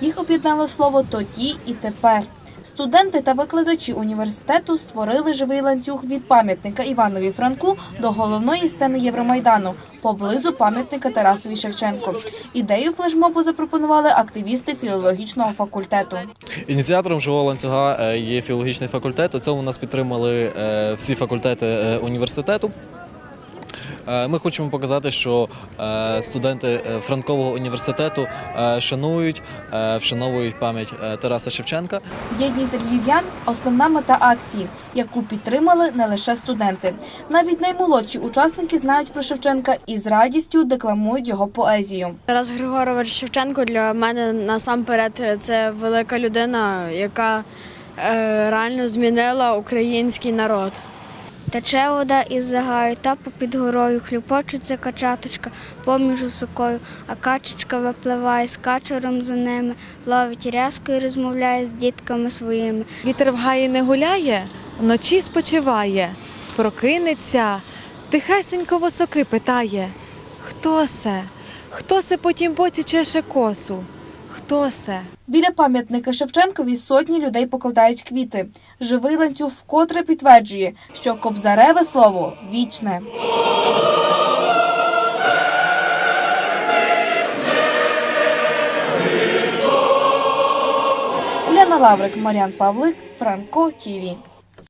Їх об'єднало слово тоді і тепер. Студенти та викладачі університету створили живий ланцюг від пам'ятника Іванові Франку до головної сцени Євромайдану поблизу пам'ятника Тарасові Шевченко. Ідею флешмобу запропонували активісти філологічного факультету. Ініціатором живого ланцюга е, є філологічний факультет. У цьому нас підтримали е, всі факультети е, університету. Е, Ми хочемо показати, що е, студенти е, Франкового університету шанують, вшановують пам'ять Тараса Шевченка. Єдність львів'ян основна мета акції, яку підтримали не лише студенти. Навіть наймолодші учасники знають про Шевченка і з радістю декламують його поезію. Тарас Григорович Шевченко для мене насамперед це велика людина, яка реально змінила український народ. Тече вода із загаю, та попід горою, хлюпочеться качаточка поміж осокою, а качечка випливає з качуром за ними, ловить рязку і розмовляє з дітками своїми. Вітер в гаї не гуляє, вночі спочиває, прокинеться, тихесенько восоки питає. Хто се? Хто се по тім боці чеше косу? Хто се? Біля пам'ятника Шевченкові сотні людей покладають квіти. Живий ланцюг вкотре підтверджує, що кобзареве слово вічне. Уляна Лаврик, Мар'ян Павлик, Франко Тіві.